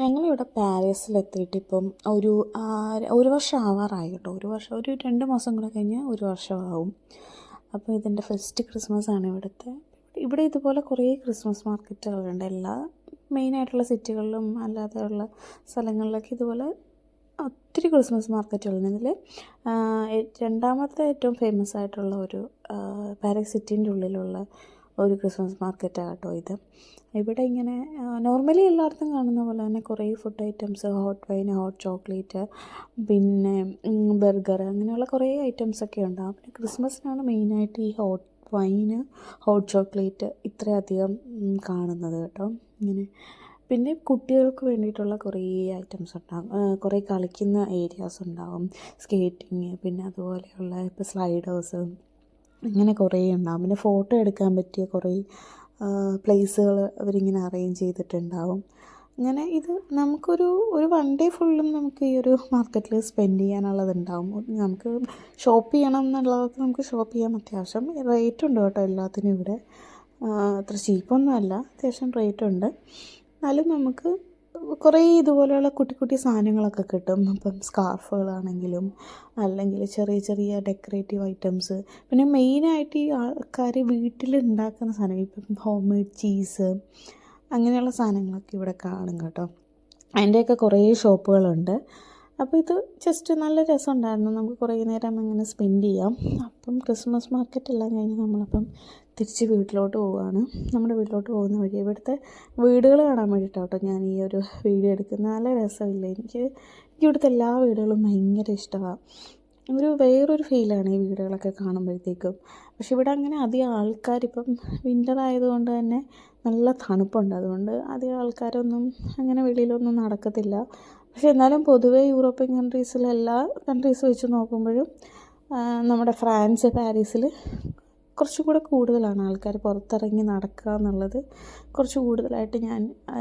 ഞങ്ങളിവിടെ പാരീസിലെത്തിയിട്ട് ഇപ്പം ഒരു ഒരു വർഷം ആവാറായി കേട്ടോ. ഒരു വർഷം ഒരു രണ്ട് മാസം കൂടെ കഴിഞ്ഞാൽ ഒരു വർഷമാവും. അപ്പോൾ ഇതിന്റെ ഫസ്റ്റ് ക്രിസ്മസ് ആണ് ഇവിടുത്തെ. ഇവിടെ ഇതുപോലെ കുറേ ക്രിസ്മസ് മാർക്കറ്റുകളുണ്ട്. എല്ലാ മെയിനായിട്ടുള്ള സിറ്റികളിലും അല്ലാതെ ഉള്ള സ്ഥലങ്ങളിലൊക്കെ ഇതുപോലെ ഒത്തിരി ക്രിസ്മസ് മാർക്കറ്റുകളുണ്ട്. ഇതിൽ രണ്ടാമത്തെ ഏറ്റവും ഫേമസ് ആയിട്ടുള്ള ഒരു പാരീസ് സിറ്റീന്റെ ഉള്ളിലുള്ള ഒരു ക്രിസ്മസ് മാർക്കറ്റാണ് കേട്ടോ ഇത്. ഇവിടെ ഇങ്ങനെ നോർമലി എല്ലായിടത്തും കാണുന്ന പോലെ തന്നെ കുറേ food items hot wine hot chocolate പിന്നെ ബർഗർ അങ്ങനെയുള്ള കുറേ ഐറ്റംസ് ഒക്കെ ഉണ്ടാകും പിന്നെ ക്രിസ്മസിനാണ് മെയിനായിട്ട് ഈ ഹോട്ട് വൈന് ഹോട്ട് ചോക്ലേറ്റ് ഇത്രയധികം കാണുന്നത് കേട്ടോ. ഇങ്ങനെ പിന്നെ കുട്ടികൾക്ക് വേണ്ടിയിട്ടുള്ള കുറേ ഐറ്റംസ് ഉണ്ടാകും കുറേ കളിക്കുന്ന ഏരിയാസ് ഉണ്ടാകും സ്കേറ്റിങ് പിന്നെ അതുപോലെയുള്ള ഇപ്പോൾ സ്ലൈഡേഴ്സ് അങ്ങനെ കുറേ ഉണ്ടാകും പിന്നെ ഫോട്ടോ എടുക്കാൻ പറ്റിയ കുറേ പ്ലേസുകൾ അവരിങ്ങനെ അറേഞ്ച് ചെയ്തിട്ടുണ്ടാവും. അങ്ങനെ ഇത് നമുക്കൊരു ഒരു വൺ ഡേ ഫുള്ളും നമുക്ക് ഈ ഒരു മാർക്കറ്റിൽ സ്പെൻഡ് ചെയ്യാനുള്ളതുണ്ടാവും. നമുക്ക് ഷോപ്പ് ചെയ്യണം എന്നുള്ളവർക്ക് നമുക്ക് ഷോപ്പ് ചെയ്യാൻ അത്യാവശ്യം റേറ്റ് ഉണ്ട് കേട്ടോ എല്ലാത്തിനും ഇവിടെ. അത്ര ചീപ്പൊന്നും അല്ല അത്യാവശ്യം റേറ്റ് ഉണ്ട്. എന്നാലും നമുക്ക് കുറേ ഇതുപോലെയുള്ള കുട്ടി കുട്ടി സാധനങ്ങളൊക്കെ കിട്ടും. ഇപ്പം സ്കാർഫുകളാണെങ്കിലും അല്ലെങ്കിൽ ചെറിയ ചെറിയ ഡെക്കറേറ്റീവ് ഐറ്റംസ്. പിന്നെ മെയിനായിട്ട് ഈ ആൾക്കാർ വീട്ടിൽ ഉണ്ടാക്കുന്ന സാധനം ഇപ്പം ഹോം മെയ്ഡ് ചീസ് അങ്ങനെയുള്ള സാധനങ്ങളൊക്കെ ഇവിടെ കാണും കേട്ടോ. അതിന്റെയൊക്കെ കുറേ ഷോപ്പുകളുണ്ട്. അപ്പോൾ ഇത് ജസ്റ്റ് നല്ല രസമുണ്ടായിരുന്നു. നമുക്ക് കുറേ നേരം അങ്ങനെ സ്പെൻഡ് ചെയ്യാം. അപ്പം ക്രിസ്മസ് മാർക്കറ്റ് എല്ലാം കഴിഞ്ഞ് നമ്മളപ്പം തിരിച്ച് വീട്ടിലോട്ട് പോവുകയാണ്. നമ്മുടെ വീട്ടിലോട്ട് പോകുന്ന വഴി ഇവിടുത്തെ വീടുകൾ കാണാൻ വേണ്ടിയിട്ടാണ് കേട്ടോ ഞാൻ ഈ ഒരു വീഡിയോ എടുക്കുന്നത്. നല്ല രസമില്ല? എനിക്ക് എനിക്ക് ഇവിടുത്തെ എല്ലാ വീടുകളും ഭയങ്കര ഇഷ്ടമാണ് ഒരു വേറൊരു ഫീലാണ് ഈ വീടുകളൊക്കെ കാണുമ്പോഴത്തേക്കും. പക്ഷെ ഇവിടെ അങ്ങനെ അധികം ആൾക്കാരിപ്പം വിന്റർ ആയതുകൊണ്ട് തന്നെ നല്ല തണുപ്പുണ്ട്. അതുകൊണ്ട് അധികം ആൾക്കാരൊന്നും അങ്ങനെ വെളിയിലൊന്നും നടക്കത്തില്ല. പക്ഷെ എന്നാലും പൊതുവേ യൂറോപ്യൻ കൺട്രീസിലെ എല്ലാ കൺട്രീസ് വെച്ച് നോക്കുമ്പോഴും നമ്മുടെ ഫ്രാൻസ് പാരീസിൽ കുറച്ചും കൂടെ കൂടുതലാണ് ആൾക്കാർ പുറത്തിറങ്ങി നടക്കുക എന്നുള്ളത്. കുറച്ച് കൂടുതലായിട്ട് ഞാൻ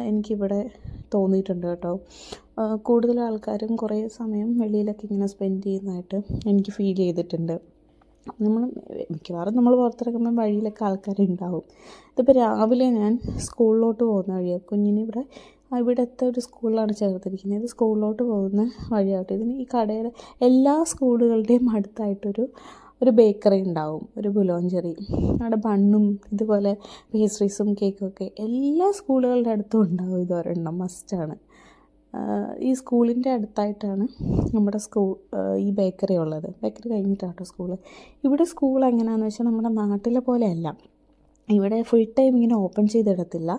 എനിക്കിവിടെ തോന്നിയിട്ടുണ്ട് കേട്ടോ. കൂടുതൽ ആൾക്കാരും കുറേ സമയം വെളിയിലൊക്കെ ഇങ്ങനെ സ്പെൻഡ് ചെയ്യുന്നതായിട്ട് എനിക്ക് ഫീൽ ചെയ്തിട്ടുണ്ട്. നമ്മൾ മിക്കവാറും നമ്മൾ പുറത്തിറങ്ങുമ്പോൾ വഴിയിലൊക്കെ ആൾക്കാരുണ്ടാവും. ഇതിപ്പോൾ രാവിലെ ഞാൻ സ്കൂളിലോട്ട് പോകുന്ന വഴിയാണ് കുഞ്ഞിനെ ഇവിടെ ഇവിടുത്തെ ഒരു സ്കൂളിലാണ് ചേർത്തിരിക്കുന്നത്. ഇത് സ്കൂളിലോട്ട് പോകുന്ന വഴിയായിട്ട് ഇതിന് ഈ കടയുടെ എല്ലാ സ്കൂളുകളുടെയും അടുത്തായിട്ടൊരു ഒരു ബേക്കറി ഉണ്ടാവും ഒരു ബുലോഞ്ചറി അവിടെ ബണ്ണും ഇതുപോലെ പേസ്ട്രീസും കേക്കും ഒക്കെ എല്ലാ സ്കൂളുകളുടെ അടുത്തും ഉണ്ടാവും ഇതൊരെണ്ണം മസ്റ്റാണ് ഈ സ്കൂളിന്റെ അടുത്തായിട്ടാണ് നമ്മുടെ സ്കൂൾ ഈ ബേക്കറി ഉള്ളത്. ബേക്കറി കഴിഞ്ഞിട്ടാട്ടോ സ്കൂൾ ഇവിടെ സ്കൂൾ എങ്ങനെയാണെന്ന് വെച്ചാൽ നമ്മുടെ നാട്ടിലെ പോലെയല്ല ഇവിടെ ഫുൾ ടൈം ഇങ്ങനെ ഓപ്പൺ ചെയ്തിടത്തില്ല.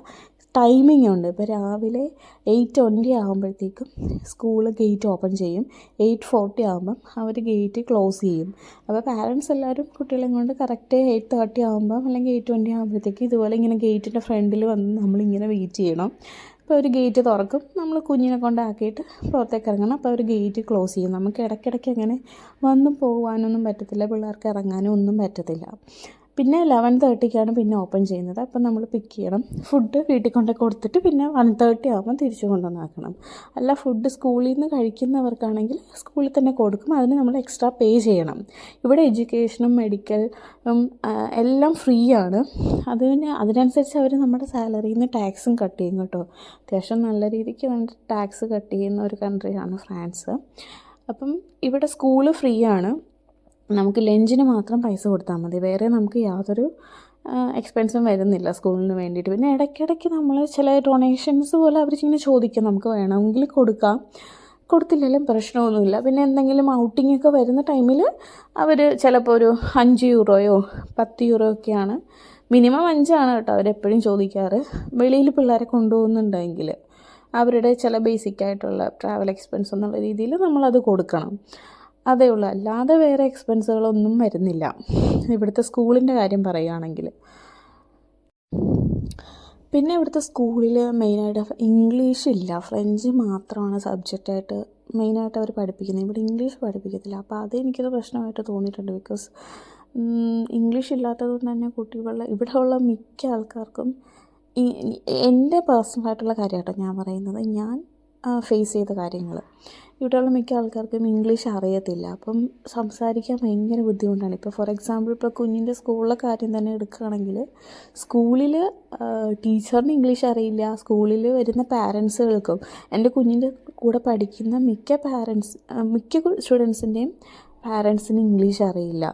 ടൈമിംഗ് ഉണ്ട്. ഇപ്പോൾ രാവിലെ എയ്റ്റ് ട്വന്റി ആകുമ്പോഴത്തേക്കും സ്കൂൾ ഗേറ്റ് ഓപ്പൺ ചെയ്യും. എയ്റ്റ് ഫോർട്ടി ആകുമ്പം അവർ ഗേറ്റ് ക്ലോസ് ചെയ്യും. അപ്പോൾ പാരൻസ് എല്ലാവരും കുട്ടികളെയും കൊണ്ട് കറക്റ്റ് എയ്റ്റ് തേർട്ടി ആകുമ്പം അല്ലെങ്കിൽ എയ്റ്റ് ട്വന്റി ആകുമ്പോഴത്തേക്ക് ഇതുപോലെ ഇങ്ങനെ ഗേറ്റിന്റെ ഫ്രണ്ടിൽ വന്ന് നമ്മളിങ്ങനെ വെയിറ്റ് ചെയ്യണം. അപ്പോൾ ഒരു ഗേറ്റ് തുറക്കും. നമ്മൾ കുഞ്ഞിനെ കൊണ്ടാക്കിയിട്ട് പുറത്തേക്ക് ഇറങ്ങണം. അപ്പോൾ അവർ ഗേറ്റ് ക്ലോസ് ചെയ്യും. നമുക്ക് ഇടയ്ക്കിടയ്ക്ക് അങ്ങനെ വന്നും പോകാനൊന്നും പറ്റത്തില്ല. പിള്ളേർക്ക് ഇറങ്ങാനും ഒന്നും പറ്റത്തില്ല. പിന്നെ ലെവൻ തേർട്ടിക്കാണ് പിന്നെ ഓപ്പൺ ചെയ്യുന്നത്. അപ്പം നമ്മൾ പിക്ക് ചെയ്യണം. ഫുഡ് വീട്ടിൽ കൊണ്ട് കൊടുത്തിട്ട് പിന്നെ വൺ തേർട്ടി ആകുമ്പോൾ തിരിച്ചു കൊണ്ടുവന്നാക്കണം. അല്ല ഫുഡ് സ്കൂളിൽ നിന്ന് കഴിക്കുന്നവർക്കാണെങ്കിൽ സ്കൂളിൽ തന്നെ കൊടുക്കും. അതിന് നമ്മൾ എക്സ്ട്രാ പേ ചെയ്യണം. ഇവിടെ എഡ്യൂക്കേഷനും മെഡിക്കലും എല്ലാം ഫ്രീ ആണ്. അതിന് അതിനനുസരിച്ച് അവർ നമ്മുടെ സാലറിയിൽ നിന്ന് ടാക്സും കട്ട് ചെയ്യും കേട്ടോ. അത്യാവശ്യം നല്ല രീതിക്ക് വേണ്ടി ടാക്സ് കട്ട് ചെയ്യുന്ന ഒരു കൺട്രിയാണ് ഫ്രാൻസ്. അപ്പം ഇവിടെ സ്കൂൾ ഫ്രീ ആണ്. നമുക്ക് ലഞ്ചിന് മാത്രം പൈസ കൊടുത്താൽ മതി. വേറെ നമുക്ക് യാതൊരു എക്സ്പെൻസും വരുന്നില്ല സ്കൂളിന് വേണ്ടിയിട്ട്. പിന്നെ ഇടയ്ക്കിടയ്ക്ക് നമ്മൾ ചില ഡൊണേഷൻസ് പോലെ അവർ അവരിങ്ങനെ ചോദിക്കും. നമുക്ക് വേണമെങ്കിൽ കൊടുക്കാം. കൊടുത്തില്ലെങ്കിലും പ്രശ്നമൊന്നുമില്ല. പിന്നെ എന്തെങ്കിലും ഔട്ടിംഗ് ഒക്കെ വരുന്ന ടൈമിൽ അവർ ചിലപ്പോൾ ഒരു അഞ്ച് യൂറോയോ പത്ത് യൂറോ ഒക്കെയാണ്. മിനിമം അഞ്ചാണ് കേട്ടോ അവരെപ്പോഴും ചോദിക്കാറ്. വെളിയിൽ പിള്ളേരെ കൊണ്ടുപോകുന്നുണ്ടെങ്കിൽ അവരുടെ ചില ബേസിക് ആയിട്ടുള്ള ട്രാവൽ എക്സ്പെൻസ് എന്നുള്ള രീതിയിൽ നമ്മളത് കൊടുക്കണം. അതേ ഉള്ളൂ. അല്ലാതെ വേറെ എക്സ്പെൻസുകളൊന്നും വരുന്നില്ല. ഇവിടുത്തെ സ്കൂളിന്റെ കാര്യം പറയുകയാണെങ്കിൽ. പിന്നെ ഇവിടുത്തെ സ്കൂളിൽ മെയിനായിട്ട് ഇംഗ്ലീഷ് ഇല്ല. ഫ്രഞ്ച് മാത്രമാണ് സബ്ജക്റ്റായിട്ട് മെയിനായിട്ട് അവർ പഠിപ്പിക്കുന്നത്. ഇവിടെ ഇംഗ്ലീഷ് പഠിപ്പിക്കത്തില്ല. അപ്പോൾ അത് എനിക്കൊരു പ്രശ്നമായിട്ട് തോന്നിയിട്ടുണ്ട് ബിക്കോസ് ഇംഗ്ലീഷ് ഇല്ലാത്തത് കൊണ്ട് തന്നെ കുട്ടികളുടെ ഉള്ള മിക്ക ആൾക്കാർക്കും എന്റെ പേഴ്സണലായിട്ടുള്ള കാര്യമാട്ടോ ഞാൻ പറയുന്നത്. ഞാൻ ഫേസ് ചെയ്ത കാര്യങ്ങൾ ഇവിടെയുള്ള മിക്ക ആൾക്കാർക്കും ഇംഗ്ലീഷ് അറിയത്തില്ല. അപ്പം സംസാരിക്കാൻ ഭയങ്കര ബുദ്ധിമുട്ടാണ്. ഇപ്പോൾ ഫോർ എക്സാമ്പിൾ ഇപ്പോൾ കുഞ്ഞിന്റെ സ്കൂളിലെ കാര്യം തന്നെ എടുക്കുകയാണെങ്കിൽ സ്കൂളിൽ ടീച്ചറിന് ഇംഗ്ലീഷ് അറിയില്ല. സ്കൂളിൽ വരുന്ന പാരൻസുകൾക്കും എന്റെ കുഞ്ഞിന്റെ കൂടെ പഠിക്കുന്ന മിക്ക പാരൻസ് മിക്ക സ്റ്റുഡൻസിന്റെയും പാരൻസിന് ഇംഗ്ലീഷ് അറിയില്ല.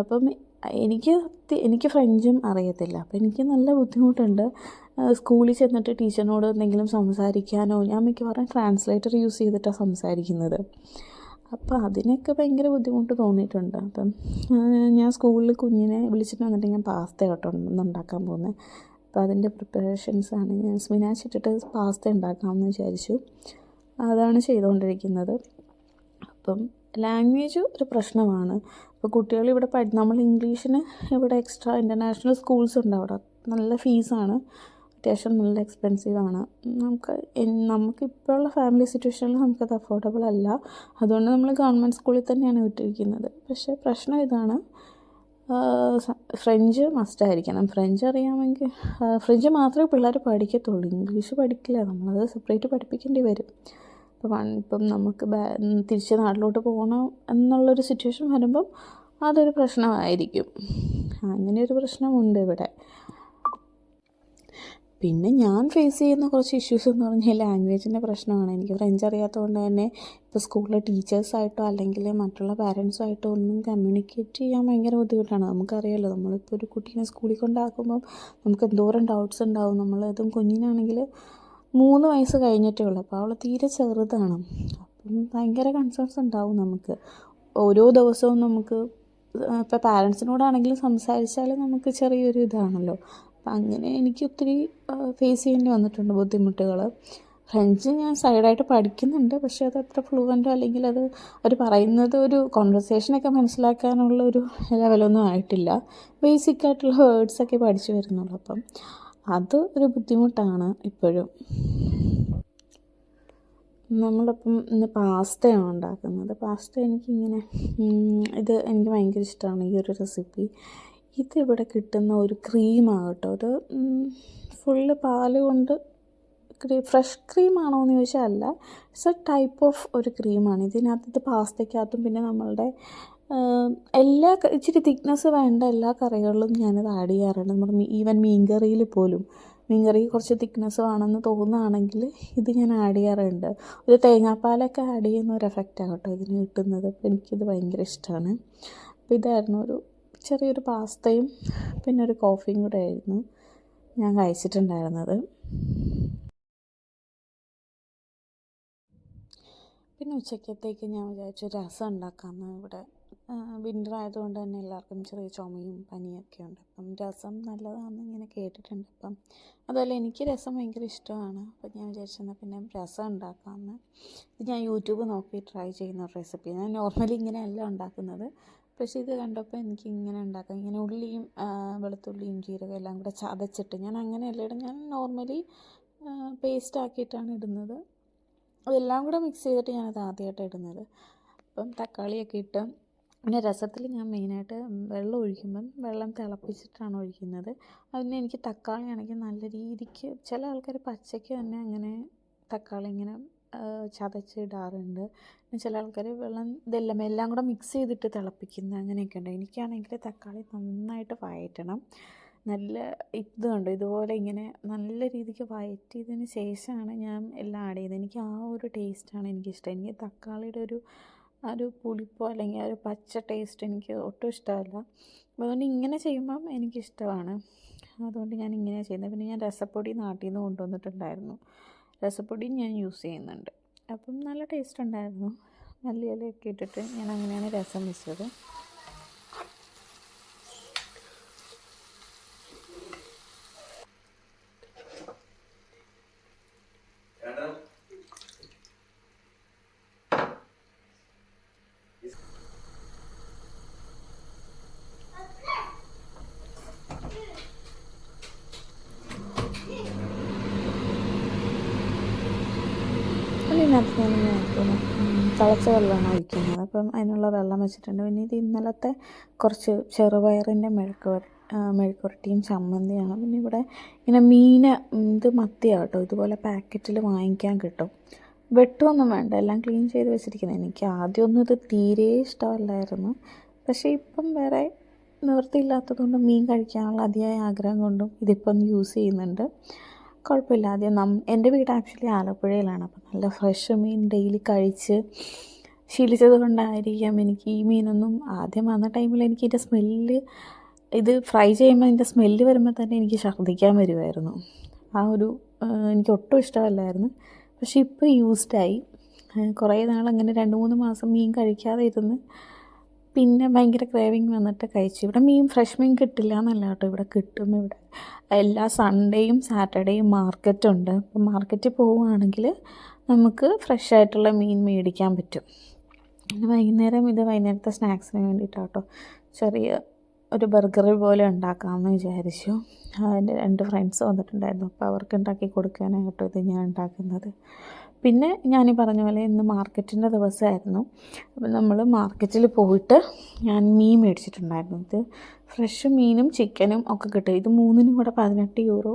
അപ്പം എനിക്ക് എനിക്ക് ഫ്രഞ്ചും അറിയത്തില്ല. അപ്പം എനിക്ക് നല്ല ബുദ്ധിമുട്ടുണ്ട്. സ്കൂളിൽ ചെന്നിട്ട് ടീച്ചറിനോട് എന്തെങ്കിലും സംസാരിക്കാനോ ഞാൻ മിക്കവാറും ട്രാൻസ്ലേറ്റർ യൂസ് ചെയ്തിട്ടാണ് സംസാരിക്കുന്നത്. അപ്പോൾ അതിനൊക്കെ ഭയങ്കര ബുദ്ധിമുട്ട് തോന്നിയിട്ടുണ്ട്. അപ്പം ഞാൻ സ്കൂളിൽ കുഞ്ഞിനെ വിളിച്ചിട്ട് വന്നിട്ട് ഞാൻ പാസ്ത കേട്ടോ ഉണ്ടാക്കാൻ പോകുന്നത് അപ്പോൾ അതിന്റെ പ്രിപ്പറേഷൻസാണ് ഞാൻ സ്പിനാച്ച് ഇട്ടിട്ട് പാസ്ത ഉണ്ടാക്കാമെന്ന് വിചാരിച്ചു. അതാണ് ചെയ്തുകൊണ്ടിരിക്കുന്നത് അപ്പം ലാംഗ്വേജ് ഒരു പ്രശ്നമാണ്. അപ്പോൾ കുട്ടികൾ ഇവിടെ പഠി നമ്മൾ ഇംഗ്ലീഷിന് ഇവിടെ എക്സ്ട്രാ ഇന്റർനാഷണൽ സ്കൂൾസ് ഉണ്ട് അവിടെ. നല്ല ഫീസാണ് അത്യാവശ്യം നല്ല എക്സ്പെൻസീവ് ആണ്. നമുക്ക് നമുക്ക് നമുക്കിപ്പോഴുള്ള ഫാമിലി സിറ്റുവേഷനിൽ നമുക്കത് അഫോർഡബിൾ അല്ല. അതുകൊണ്ട് നമ്മൾ ഗവൺമെന്റ് സ്കൂളിൽ തന്നെയാണ് വിട്ടിരിക്കുന്നത്. പക്ഷേ പ്രശ്നം ഇതാണ്. ഫ്രഞ്ച് മസ്റ്റായിരിക്കണം ഫ്രഞ്ച് അറിയാമെങ്കിൽ ഫ്രഞ്ച് മാത്രമേ പിള്ളേർ പഠിക്കത്തുള്ളൂ. ഇംഗ്ലീഷ് പഠിക്കില്ല. നമ്മളത് സെപ്പറേറ്റ് പഠിപ്പിക്കേണ്ടി വരും. ഇപ്പോൾ വൺ ഇപ്പം നമുക്ക് തിരിച്ച് നാട്ടിലോട്ട് പോകണം എന്നുള്ളൊരു സിറ്റുവേഷൻ വരുമ്പം അതൊരു പ്രശ്നമായിരിക്കും. അങ്ങനെ ഒരു പ്രശ്നമുണ്ട് ഇവിടെ. പിന്നെ ഞാൻ ഫേസ് ചെയ്യുന്ന കുറച്ച് ഇഷ്യൂസ് എന്ന് പറഞ്ഞാൽ ലാംഗ്വേജിന്റെ പ്രശ്നമാണ്. എനിക്ക് ഫ്രഞ്ച് അറിയാത്തതുകൊണ്ട് തന്നെ ഇപ്പോൾ സ്കൂളിലെ ടീച്ചേഴ്സായിട്ടോ അല്ലെങ്കിൽ മറ്റുള്ള പാരൻസുമായിട്ടോ ഒന്നും കമ്മ്യൂണിക്കേറ്റ് ചെയ്യാൻ ഭയങ്കര ബുദ്ധിമുട്ടാണ്. നമുക്കറിയാമല്ലോ നമ്മളിപ്പോൾ ഒരു കുട്ടീനെ സ്കൂളിൽ കൊണ്ടാക്കുമ്പോൾ നമുക്ക് എന്തോരം ഡൗട്ട്സ് ഉണ്ടാവും. നമ്മൾ അതും കുഞ്ഞിനാണെങ്കിൽ മൂന്ന് വയസ്സ് കഴിഞ്ഞിട്ടേ ഉള്ളൂ. അപ്പോൾ അവൾ തീരെ ചെറുതാണ്. അപ്പം ഭയങ്കര കൺസേൺസ് ഉണ്ടാവും നമുക്ക്. ഓരോ ദിവസവും നമുക്ക് ഇപ്പോൾ പാരൻസിനോടാണെങ്കിലും സംസാരിച്ചാൽ നമുക്ക് ചെറിയൊരു ഇതാണല്ലോ. അപ്പം അങ്ങനെ എനിക്ക് ഒത്തിരി ഫേസ് ചെയ്യേണ്ടി വന്നിട്ടുണ്ട് ബുദ്ധിമുട്ടുകൾ. ഫ്രഞ്ച് ഞാൻ സൈഡായിട്ട് പഠിക്കുന്നുണ്ട് പക്ഷേ അത് അത്ര ഫ്ലുവന്റോ അല്ലെങ്കിൽ അത് അവർ പറയുന്നത് ഒരു കോൺവെർസേഷനൊക്കെ മനസ്സിലാക്കാനുള്ള ഒരു ലെവലൊന്നും ആയിട്ടില്ല. ബേസിക് ആയിട്ടുള്ള വേർഡ്സൊക്കെ പഠിച്ചു വരുന്നുള്ളൂ അപ്പം. അത് ഒരു ബുദ്ധിമുട്ടാണ് ഇപ്പോഴും. നമ്മളിപ്പം ഇന്ന് പാസ്തയാണ് ഉണ്ടാക്കുന്നത്. പാസ്ത എനിക്കിങ്ങനെ ഇത് എനിക്ക് ഭയങ്കര ഇഷ്ടമാണ് ഈ ഒരു റെസിപ്പി ഇതിവിടെ കിട്ടുന്ന ഒരു ക്രീമാണ് കേട്ടോ ഒരു ഫുള്ള് പാൽ കൊണ്ട് ക്രീ ഫ്രഷ് ക്രീമാണോ എന്ന് ചോദിച്ചാൽ അല്ല. ഇറ്റ്സ് എ ടൈപ്പ് ഓഫ് ഒരു ക്രീമാണ് ഇതിനകത്ത് ഇത് പാസ്തയ്ക്കകത്തും പിന്നെ നമ്മളുടെ എല്ലാ ഇച്ചിരി തിക്നെസ് വേണ്ട എല്ലാ കറികളിലും ഞാനിത് ആഡ് ചെയ്യാറുണ്ട്. നമ്മുടെ ഈവൻ മീൻകറിയിൽ പോലും. മീൻകറി കുറച്ച് തിക്നെസ് വേണമെന്ന് തോന്നുകയാണെങ്കിൽ ഇത് ഞാൻ ആഡ് ചെയ്യാറുണ്ട്. ഒരു തേങ്ങാപ്പാലൊക്കെ ആഡ് ചെയ്യുന്ന ഒരു എഫക്റ്റാണ് കേട്ടോ ഇതിന് കിട്ടുന്നത്. അപ്പോൾ എനിക്കിത് ഭയങ്കര ഇഷ്ടമാണ്. അപ്പോൾ ഇതായിരുന്നു ഒരു ചെറിയൊരു പാസ്തയും പിന്നെ ഒരു കോഫിയും കൂടെ ആയിരുന്നു ഞാൻ കഴിച്ചിട്ടുണ്ടായിരുന്നത്. പിന്നെ ഉച്ചക്കത്തേക്ക് ഞാൻ വിചാരിച്ചു രസം ഉണ്ടാക്കാമെന്ന് ഇവിടെ വിന്റർ ആയതുകൊണ്ട് തന്നെ എല്ലാവർക്കും ചെറിയ ചുമയും പനിയൊക്കെ ഉണ്ട്. അപ്പം രസം നല്ലതാണെന്ന് ഇങ്ങനെ കേട്ടിട്ടുണ്ട്. അപ്പം അതുപോലെ എനിക്ക് രസം ഭയങ്കര ഇഷ്ടമാണ്. അപ്പം ഞാൻ വിചാരിച്ചെന്നാൽ പിന്നെ രസം ഉണ്ടാക്കാമെന്ന്. ഇത് ഞാൻ യൂട്യൂബ് നോക്കി ട്രൈ ചെയ്യുന്ന ഒരു റെസിപ്പി ഞാൻ നോർമലി ഇങ്ങനെയല്ല ഉണ്ടാക്കുന്നത്. പക്ഷേ ഇത് കണ്ടപ്പോൾ എനിക്ക് ഇങ്ങനെ ഉണ്ടാക്കാം. ഇങ്ങനെ ഉള്ളിയും വെളുത്തുള്ളിയും ജീരകം എല്ലാം കൂടെ ചതച്ചിട്ട് ഞാൻ അങ്ങനെയല്ല ഇടും ഞാൻ നോർമലി പേസ്റ്റ് ആക്കിയിട്ടാണ് ഇടുന്നത്. അതെല്ലാം കൂടെ മിക്സ് ചെയ്തിട്ട് ഞാനത് ആദ്യമായിട്ടാണ് ഇടുന്നത്. അപ്പം തക്കാളിയൊക്കെ ഇട്ട് പിന്നെ രസത്തിൽ ഞാൻ മെയിനായിട്ട് വെള്ളം ഒഴിക്കുമ്പം വെള്ളം തിളപ്പിച്ചിട്ടാണ് ഒഴിക്കുന്നത്. അതിന് എനിക്ക് തക്കാളി ആണെങ്കിൽ നല്ല രീതിക്ക് ചില ആൾക്കാർ പച്ചയ്ക്ക് തന്നെ അങ്ങനെ തക്കാളി ഇങ്ങനെ ചതച്ചിടാറുണ്ട് പിന്നെ ചില ആൾക്കാർ വെള്ളം ഇതെല്ലാം എല്ലാം കൂടെ മിക്സ് ചെയ്തിട്ട് തിളപ്പിക്കുന്ന അങ്ങനെയൊക്കെ ഉണ്ട്. എനിക്കാണെങ്കിൽ തക്കാളി നന്നായിട്ട് വഴറ്റണം. നല്ല ഇത് കണ്ടോ? ഇതുപോലെ ഇങ്ങനെ നല്ല രീതിക്ക് വഴറ്റിയതിന് ശേഷമാണ് ഞാൻ എല്ലാം ആഡ് ചെയ്യുന്നത് എനിക്ക് ആ ഒരു ടേസ്റ്റാണ് എനിക്കിഷ്ടം. എനിക്ക് തക്കാളിയുടെ ഒരു ആ ഒരു പുളിപ്പോ അല്ലെങ്കിൽ ആ ഒരു പച്ച ടേസ്റ്റ് എനിക്ക് ഒട്ടും ഇഷ്ടമല്ല. അതുകൊണ്ട് ഇങ്ങനെ ചെയ്യുമ്പം എനിക്കിഷ്ടമാണ്. അതുകൊണ്ട് ഞാൻ ഇങ്ങനെയാണ് ചെയ്യുന്നത്. പിന്നെ ഞാൻ രസപ്പൊടി നാട്ടിൽ നിന്ന് കൊണ്ടുവന്നിട്ടുണ്ടായിരുന്നു. രസപ്പൊടി ഞാൻ യൂസ് ചെയ്യുന്നുണ്ട്. അപ്പം നല്ല ടേസ്റ്റ് ഉണ്ടായിരുന്നു. മല്ലിയിലയൊക്കെ ഇട്ടിട്ട് ഞാൻ അങ്ങനെയാണ് രസം വെച്ചത്. അതിനകത്ത് ഞാൻ നോക്കുന്നു തിളച്ച വെള്ളമാണ് ഒഴിക്കുന്നത്. അപ്പം അതിനുള്ള വെള്ളം വെച്ചിട്ടുണ്ട്. പിന്നെ ഇത് ഇന്നലത്തെ കുറച്ച് ചെറുപയറിന്റെ മെഴുക്ക് മെഴുക്കുരട്ടിയും ചമ്മന്തിയാണ്. പിന്നെ ഇവിടെ ഇങ്ങനെ മീൻ ഇത് മത്തിയാണ് കേട്ടോ. ഇതുപോലെ പാക്കറ്റിൽ വാങ്ങിക്കാൻ കിട്ടും. വെട്ടുമൊന്നും വേണ്ട. എല്ലാം ക്ലീൻ ചെയ്ത് വെച്ചിരിക്കുന്നത്. എനിക്ക് ആദ്യമൊന്നും ഇത് തീരെ ഇഷ്ടമല്ലായിരുന്നു. പക്ഷേ ഇപ്പം വേറെ നിവൃത്തിയില്ലാത്തതുകൊണ്ട് മീൻ കഴിക്കാനുള്ള അതിയായ ആഗ്രഹം കൊണ്ടും ഇതിപ്പം യൂസ് ചെയ്യുന്നുണ്ട്. കുഴപ്പമില്ല ആദ്യം നം എന്റെ വീട് ആക്ച്വലി ആലപ്പുഴയിലാണ്. അപ്പം നല്ല ഫ്രഷ് മീൻ ഡെയിലി കഴിച്ച് ശീലിച്ചത് കൊണ്ടായിരിക്കാം എനിക്ക് ഈ മീനൊന്നും ആദ്യം വന്ന ടൈമിൽ എനിക്ക് ഇതിന്റെ സ്മെല്ല് ഇത് ഫ്രൈ ചെയ്യുമ്പോൾ അതിന്റെ സ്മെല്ല് വരുമ്പോൾ തന്നെ എനിക്ക് ഛർദ്ദിക്കാൻ വരുമായിരുന്നു ആ ഒരു എനിക്ക് ഒട്ടും ഇഷ്ടമല്ലായിരുന്നു. പക്ഷേ ഇപ്പോൾ യൂസ്ഡായി കുറേ നാൾ അങ്ങനെ രണ്ട് മൂന്ന് മാസം മീൻ കഴിക്കാതെ ഇരുന്ന് പിന്നെ ഭയങ്കര ക്രേവിങ് വന്നിട്ട് കഴിച്ചു. ഇവിടെ മീൻ ഫ്രഷ് മീൻ കിട്ടില്ല എന്നല്ല കേട്ടോ. ഇവിടെ കിട്ടും ഇവിടെ. എല്ലാ സൺഡേയും സാറ്റർഡേയും മാർക്കറ്റുണ്ട് അപ്പം മാർക്കറ്റിൽ പോവുകയാണെങ്കിൽ നമുക്ക് ഫ്രഷ് ആയിട്ടുള്ള മീൻ മേടിക്കാൻ പറ്റും. പിന്നെ വൈകുന്നേരം ഇത് വൈകുന്നേരത്തെ സ്നാക്സിന് വേണ്ടിയിട്ടാണ് കേട്ടോ. ചെറിയ ഒരു ബർഗർ പോലെ ഉണ്ടാക്കാമെന്ന് വിചാരിച്ചു. എന്റെ രണ്ട് ഫ്രണ്ട്സ് വന്നിട്ടുണ്ടായിരുന്നു. അപ്പോൾ അവർക്ക് ഉണ്ടാക്കി കൊടുക്കാനായിട്ടോ ഇത് ഞാൻ ഉണ്ടാക്കുന്നത്. പിന്നെ ഞാൻ ഈ പറഞ്ഞ പോലെ ഇന്ന് മാർക്കറ്റിന്റെ ദിവസമായിരുന്നു. അപ്പം നമ്മൾ മാർക്കറ്റിൽ പോയിട്ട് ഞാൻ മീൻ മേടിച്ചിട്ടുണ്ടായിരുന്നു. ഇത് ഫ്രഷ് മീനും ചിക്കനും ഒക്കെ കിട്ടും. ഇത് മൂന്നിനും കൂടെ പതിനെട്ട് യൂറോ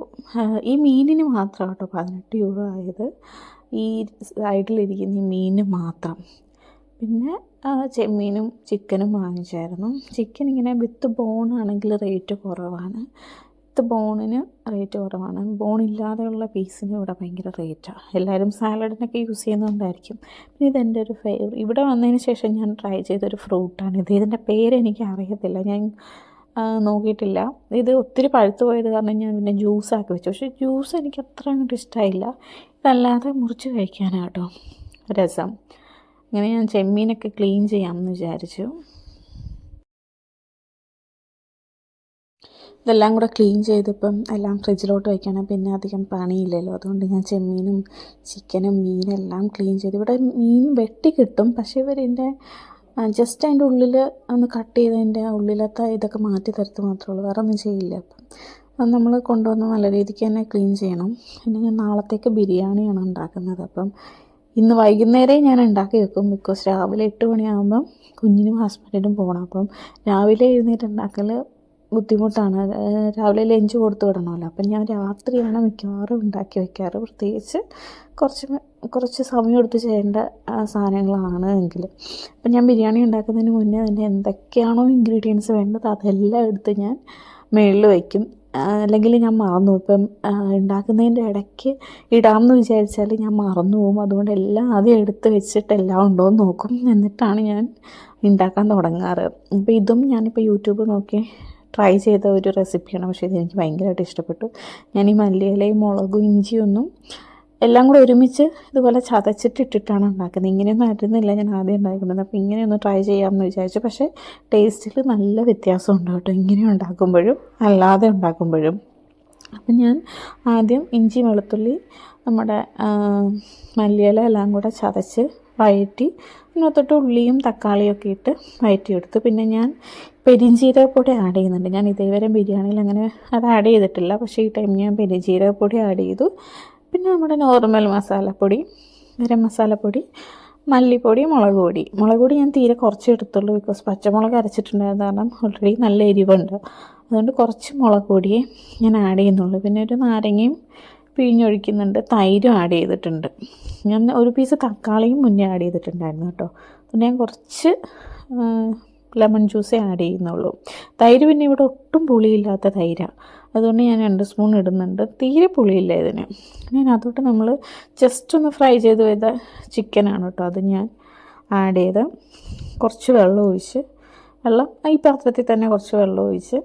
ഈ മീനിന് മാത്രം കേട്ടോ പതിനെട്ട് യൂറോ ആയത്. ഈ സൈഡിലിരിക്കുന്ന ഈ മീനിന് മാത്രം. പിന്നെ ചെമ്മീനും ചിക്കനും വാങ്ങിച്ചായിരുന്നു. ചിക്കൻ ഇങ്ങനെ വിത്ത് ബോണാണെങ്കിൽ റേറ്റ് കുറവാണ്. വിത്ത് ബോണിന് റേറ്റ് കുറവാണ്. ബോൺ ഇല്ലാതെയുള്ള പീസിന് ഇവിടെ ഭയങ്കര റേറ്റാണ് എല്ലാവരും സാലഡിനൊക്കെ യൂസ് ചെയ്യുന്നതുകൊണ്ടായിരിക്കും. പിന്നെ ഇതെന്റെ ഒരു ഫേവർ ഇവിടെ വന്നതിന് ശേഷം ഞാൻ ട്രൈ ചെയ്തൊരു ഫ്രൂട്ടാണ് ഇത് ഇതിന്റെ പേര് എനിക്ക് അറിയത്തില്ല. ഞാൻ നോക്കിയിട്ടില്ല. ഇത് ഒത്തിരി പഴുത്തു പോയത് കാരണം ഞാൻ പിന്നെ ജ്യൂസാക്കി വെച്ചു. പക്ഷേ ജ്യൂസ് എനിക്ക് അത്ര അങ്ങോട്ട് ഇഷ്ടമായില്ല ഇതല്ലാതെ മുറിച്ച് കഴിക്കാനാട്ടോ രസം. അങ്ങനെ ഞാൻ ചെമ്മീനൊക്കെ ക്ലീൻ ചെയ്യാമെന്ന് വിചാരിച്ചു. ഇതെല്ലാം കൂടെ ക്ലീൻ ചെയ്തിപ്പം എല്ലാം ഫ്രിഡ്ജിലോട്ട് വയ്ക്കണം പിന്നെ അധികം പണിയില്ലല്ലോ. അതുകൊണ്ട് ഞാൻ ചെമ്മീനും ചിക്കനും മീനെല്ലാം ക്ലീൻ ചെയ്ത്. ഇവിടെ മീൻ വെട്ടി കിട്ടും. പക്ഷേ ഇവരിന്റെ ജസ്റ്റ് അതിന്റെ ഉള്ളിൽ ഒന്ന് കട്ട് ചെയ്തതിന്റെ ഉള്ളിലത്തെ ഇതൊക്കെ മാറ്റി തരത്ത് മാത്രമേ ഉള്ളൂ. വേറെ ഒന്നും ചെയ്യില്ല അപ്പം അത് നമ്മൾ കൊണ്ടുവന്ന് നല്ല രീതിക്ക് തന്നെ ക്ലീൻ ചെയ്യണം. പിന്നെ ഞാൻ നാളത്തേക്ക് ബിരിയാണിയാണ് ഉണ്ടാക്കുന്നത്. അപ്പം ഇന്ന് വൈകുന്നേരം ഞാൻ ഉണ്ടാക്കി വെക്കും. ബിക്കോസ് രാവിലെ എട്ട് മണിയാകുമ്പം കുഞ്ഞിനും ഹസ്ബൻഡിനും പോകണം അപ്പം രാവിലെ എഴുന്നേറ്റ് ഉണ്ടാക്കൽ ബുദ്ധിമുട്ടാണ്. രാവിലെ ലഞ്ച് കൊടുത്തു വിടണമല്ലോ. അപ്പം ഞാൻ രാത്രിയാണ് മിക്കവാറും ഉണ്ടാക്കി വയ്ക്കാറ്. പ്രത്യേകിച്ച് കുറച്ച് കുറച്ച് സമയം എടുത്ത് ചെയ്യേണ്ട സാധനങ്ങളാണ് എങ്കിൽ. അപ്പം ഞാൻ ബിരിയാണി ഉണ്ടാക്കുന്നതിന് മുന്നേ തന്നെ എന്തൊക്കെയാണോ ഇൻഗ്രീഡിയൻസ് വേണ്ടത് അതെല്ലാം എടുത്ത് ഞാൻ മുകളിൽ വയ്ക്കും. അല്ലെങ്കിൽ ഞാൻ മറന്നു. ഇപ്പം ഉണ്ടാക്കുന്നതിന്റെ ഇടയ്ക്ക് ഇടാമെന്ന് വിചാരിച്ചാൽ ഞാൻ മറന്നു പോകും. അതുകൊണ്ട് എല്ലാം ആദ്യം എടുത്ത് വെച്ചിട്ട് എല്ലാം ഉണ്ടോ എന്ന് നോക്കും. എന്നിട്ടാണ് ഞാൻ ഉണ്ടാക്കാൻ തുടങ്ങാറ്. അപ്പോൾ ഇതും ഞാനിപ്പോൾ യൂട്യൂബ് നോക്കി ട്രൈ ചെയ്ത ഒരു റെസിപ്പിയാണ് പക്ഷേ ഇതെനിക്ക് ഭയങ്കരമായിട്ട് ഇഷ്ടപ്പെട്ടു. ഞാൻ ഈ മല്ലിയിലയും മുളകും ഇഞ്ചിയൊന്നും എല്ലാം കൂടെ ഒരുമിച്ച് ഇതുപോലെ ചതച്ചിട്ടിട്ടിട്ടാണ് ഉണ്ടാക്കുന്നത്. ഇങ്ങനെയൊന്നും ആയിരുന്നില്ല ഞാൻ ആദ്യം ഉണ്ടാക്കുന്നത്. അപ്പോൾ ഇങ്ങനെയൊന്ന് ട്രൈ ചെയ്യാമെന്ന് വിചാരിച്ചു. പക്ഷേ ടേസ്റ്റിൽ നല്ല വ്യത്യാസമുണ്ട് കേട്ടോ. ഇങ്ങനെ ഉണ്ടാക്കുമ്പോഴും അല്ലാതെ ഉണ്ടാക്കുമ്പോഴും. അപ്പം ഞാൻ ആദ്യം ഇഞ്ചി വെളുത്തുള്ളി നമ്മുടെ മല്ലിയില എല്ലാം കൂടെ ചതച്ച് വഴറ്റി അതിനകത്തോട്ട് ഉള്ളിയും തക്കാളിയും ഒക്കെ ഇട്ട് വയറ്റിയെടുത്തു. പിന്നെ ഞാൻ പെരിഞ്ജീരകപ്പൊടി ആഡ് ചെയ്യുന്നുണ്ട്. ഞാൻ ഇതേവരെ ബിരിയാണിയിൽ അങ്ങനെ അത് ആഡ് ചെയ്തിട്ടില്ല. പക്ഷേ ഈ ടൈം ഞാൻ പെരിഞ്ജീരകപ്പൊടി ആഡ് ചെയ്തു. പിന്നെ നമ്മുടെ നോർമൽ മസാലപ്പൊടി ഗരം മസാലപ്പൊടി മല്ലിപ്പൊടി മുളക് പൊടി. മുളക് പൊടി ഞാൻ തീരെ കുറച്ച് എടുത്തുള്ളൂ ബിക്കോസ് പച്ചമുളക് അരച്ചിട്ടുണ്ടായത് കാരണം ഓൾറെഡി നല്ല എരിവുണ്ട്. അതുകൊണ്ട് കുറച്ച് മുളക് പൊടിയേ ഞാൻ ആഡ് ചെയ്യുന്നുള്ളൂ. പിന്നെ ഒരു നാരങ്ങയും പിഴിഞ്ഞൊഴിക്കുന്നുണ്ട്. തൈരും ആഡ് ചെയ്തിട്ടുണ്ട്. ഞാൻ ഒരു പീസ് തക്കാളിയും മുന്നേ ആഡ് ചെയ്തിട്ടുണ്ടായിരുന്നു കേട്ടോ. ഞാൻ കുറച്ച് ലെമൺ ജ്യൂസേ ആഡ് ചെയ്യുന്നുള്ളൂ. തൈര് പിന്നെ ഇവിടെ ഒട്ടും പുളിയില്ലാത്ത തൈരാണ് അതുകൊണ്ട് ഞാൻ രണ്ട് സ്പൂൺ ഇടുന്നുണ്ട്. തീരെ പുളിയില്ല ഇതിന്. ഞാൻ അതോട്ട് നമ്മൾ ജസ്റ്റ് ഒന്ന് ഫ്രൈ ചെയ്ത് ചെയ്ത ചിക്കനാണ് കേട്ടോ അത് ഞാൻ ആഡ് ചെയ്ത്. കുറച്ച് വെള്ളം ഒഴിച്ച് വെള്ളം ഈ പാത്രത്തിൽ തന്നെ കുറച്ച് വെള്ളം ഒഴിച്ച്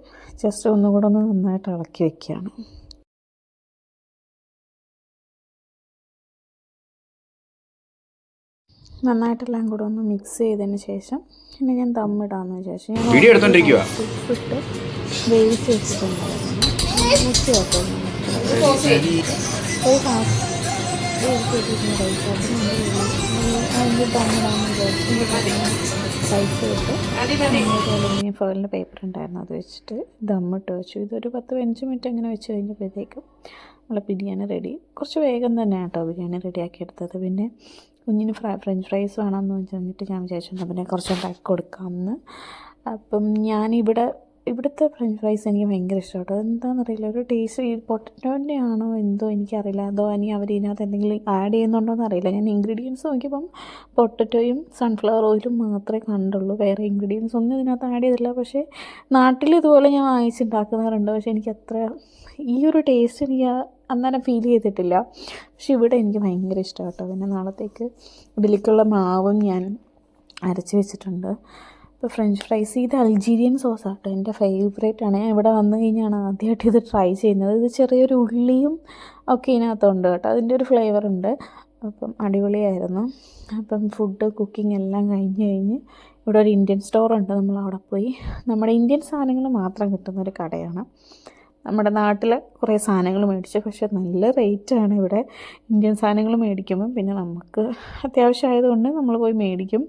ജസ്റ്റ് ഒന്നും കൂടെ ഒന്ന് നന്നായിട്ട് ഇളക്കി വെക്കുകയാണ്. നന്നായിട്ടെല്ലാം കൂടെ ഒന്ന് മിക്സ് ചെയ്തതിന് ശേഷം പിന്നെ ഞാൻ തമ്മിടാന്ന് വിചാരിച്ചു. ഞാൻ വീഡിയോ വേവിച്ച് വെച്ചിട്ടുണ്ടായിരുന്നു അതിന്റെ വിചാരിച്ചു. ഫോയിലിന്റെ പേപ്പർ ഉണ്ടായിരുന്നു. അത് വെച്ചിട്ട് ദമ്മിട്ട് വെച്ചു. ഇതൊരു പത്ത് പതിനഞ്ച് മിനിറ്റ് അങ്ങനെ വെച്ച് കഴിഞ്ഞപ്പോഴത്തേക്കും നമ്മളെ ബിരിയാണി റെഡി കുറച്ച് വേഗം തന്നെ കേട്ടോ ബിരിയാണി റെഡിയാക്കി എടുത്തത്. പിന്നെ കുഞ്ഞിന് ഫ്രൈ ഫ്രഞ്ച് ഫ്രൈസ് വേണമെന്ന് വെച്ചിട്ട് ഞാൻ വിചാരിച്ചു എന്നാൽ പിന്നെ കുറച്ച് ഉണ്ടാക്കി കൊടുക്കാമെന്ന് അപ്പം ഞാനിവിടെ ഇവിടുത്തെ ഫ്രഞ്ച് ഫ്രൈസ് എനിക്ക് ഭയങ്കര ഇഷ്ടമാണ് എന്താണെന്നറിയില്ല ഒരു ടേസ്റ്റ് ഈ പൊട്ടറ്റോന്റെ ആണോ എന്തോ എനിക്കറിയില്ല. അതോ ഇനി അവർ ഇതിനകത്ത് എന്തെങ്കിലും ആഡ് ചെയ്യുന്നുണ്ടോ എന്നറിയില്ല ഞാൻ ഇൻഗ്രീഡിയൻസ് നോക്കിയപ്പം പൊട്ടറ്റോയും സൺഫ്ലവർ ഓയിലും മാത്രമേ കണ്ടുള്ളൂ. വേറെ ഇൻഗ്രീഡിയൻസ് ഒന്നും ഇതിനകത്ത് ആഡ് ചെയ്തില്ല പക്ഷേ നാട്ടിൽ ഇതുപോലെ ഞാൻ വാങ്ങിച്ചുണ്ടാക്കുന്നവരുണ്ട്. പക്ഷേ എനിക്ക് അത്ര ഈ ഒരു ടേസ്റ്റ് എനിക്ക് അന്നേരം ഫീൽ ചെയ്തിട്ടില്ല. പക്ഷെ ഇവിടെ എനിക്ക് ഭയങ്കര ഇഷ്ടമാണ് കേട്ടോ പിന്നെ നാളത്തേക്ക് ഇതിലേക്കുള്ള മാവും ഞാൻ അരച്ച് വെച്ചിട്ടുണ്ട്. ഇപ്പോൾ ഫ്രഞ്ച് ഫ്രൈസ് ഇത് അൾജീരിയൻ സോസ് ആട്ടോ. എന്റെ ഫേവറേറ്റ് ആണ്. ഇവിടെ വന്നു കഴിഞ്ഞാണ് ആദ്യമായിട്ട് ഇത് ട്രൈ ചെയ്യുന്നത്. ഇത് ചെറിയൊരു ഉള്ളിയും ഒക്കെ ഇതിനകത്തുണ്ട് കേട്ടോ. അതിന്റെ ഒരു ഫ്ലേവർ ഉണ്ട്. അപ്പം അടിപൊളിയായിരുന്നു. അപ്പം ഫുഡ് കുക്കിംഗ് എല്ലാം കഴിഞ്ഞ് കഴിഞ്ഞ് ഇവിടെ ഒരു ഇന്ത്യൻ സ്റ്റോർ ഉണ്ട്. നമ്മൾ അവിടെ പോയി. നമ്മുടെ ഇന്ത്യൻ സാധനങ്ങൾ മാത്രം കിട്ടുന്ന ഒരു കടയാണ്. നമ്മുടെ നാട്ടിൽ കുറേ സാധനങ്ങൾ മേടിച്ചു. പക്ഷേ നല്ല റേറ്റാണ് ഇവിടെ ഇന്ത്യൻ സാധനങ്ങൾ മേടിക്കുമ്പം. പിന്നെ നമുക്ക് അത്യാവശ്യമായതുകൊണ്ട് നമ്മൾ പോയി മേടിക്കും.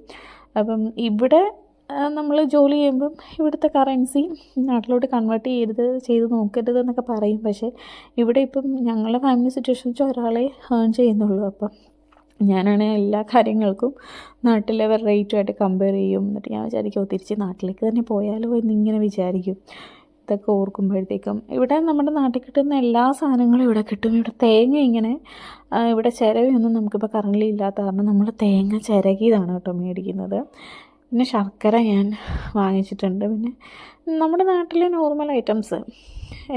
അപ്പം ഇവിടെ നമ്മൾ ജോലി ചെയ്യുമ്പം ഇവിടുത്തെ കറൻസി നാട്ടിലോട്ട് കൺവേർട്ട് ചെയ്യരുത് ചെയ്ത് നോക്കരുത് എന്നൊക്കെ പറയും. പക്ഷേ ഇവിടെ ഇപ്പം ഞങ്ങളുടെ ഫാമിലി സിറ്റുവേഷൻ വെച്ചാൽ ഒരാളെ ഏൺ ചെയ്യുന്നുള്ളൂ. അപ്പം ഞാനാണെങ്കിൽ എല്ലാ കാര്യങ്ങൾക്കും നാട്ടിലെ റേറ്റുമായിട്ട് കമ്പയർ ചെയ്യും. എന്നിട്ട് ഞാൻ വിചാരിക്കും തിരിച്ച് നാട്ടിലേക്ക് തന്നെ പോയാലോ എന്നിങ്ങനെ വിചാരിക്കും. ഇതൊക്കെ ഓർക്കുമ്പോഴത്തേക്കും ഇവിടെ നമ്മുടെ നാട്ടിൽ കിട്ടുന്ന എല്ലാ സാധനങ്ങളും ഇവിടെ കിട്ടും. ഇവിടെ തേങ്ങ ഇങ്ങനെ ഇവിടെ ചിരവയൊന്നും നമുക്കിപ്പോൾ കറണ്ടിലില്ലാത്ത കാരണം നമ്മൾ തേങ്ങ ചിരകിയതാണ് കേട്ടോ മേടിക്കുന്നത്. പിന്നെ ശർക്കര ഞാൻ വാങ്ങിച്ചിട്ടുണ്ട്. പിന്നെ നമ്മുടെ നാട്ടിലെ നോർമൽ ഐറ്റംസ്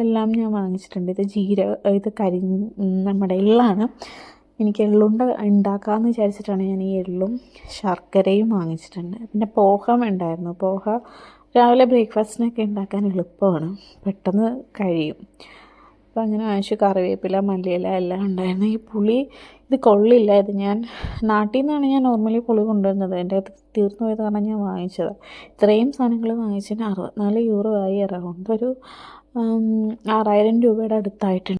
എല്ലാം ഞാൻ വാങ്ങിച്ചിട്ടുണ്ട്. ഇത് ജീര ഇത് കരി നമ്മുടെ എള്ളാണ്. എനിക്ക് എള്ളുണ്ട ഉണ്ടാക്കാമെന്ന് വിചാരിച്ചിട്ടാണ് ഞാൻ ഈ എള്ളും ശർക്കരയും വാങ്ങിച്ചിട്ടുണ്ട്. പിന്നെ പോഹ ഉണ്ടായിരുന്നു. പോഹ രാവിലെ ബ്രേക്ക്ഫാസ്റ്റിനൊക്കെ ഉണ്ടാക്കാൻ എളുപ്പമാണ്. പെട്ടെന്ന് കഴിയും. അപ്പോൾ അങ്ങനെ വാങ്ങിച്ചു കറിവേപ്പില മല്ലിയില എല്ലാം ഉണ്ടായിരുന്നു. ഈ പുളി ഇത് കൊള്ളില്ല ഇത് ഞാൻ നാട്ടിൽ നിന്നാണ് ഞാൻ നോർമലി പുളി കൊണ്ടുവരുന്നത്. എന്റെ അത് തീർന്നു പോയത് കാരണം ഞാൻ വാങ്ങിച്ചത്. ഇത്രയും സാധനങ്ങൾ വാങ്ങിച്ചതിന് അറുപത്തിനാല് യൂറോ ആയി അറൗണ്ട് ഒരു ആറായിരം രൂപയുടെ അടുത്തായിട്ടുണ്ട്.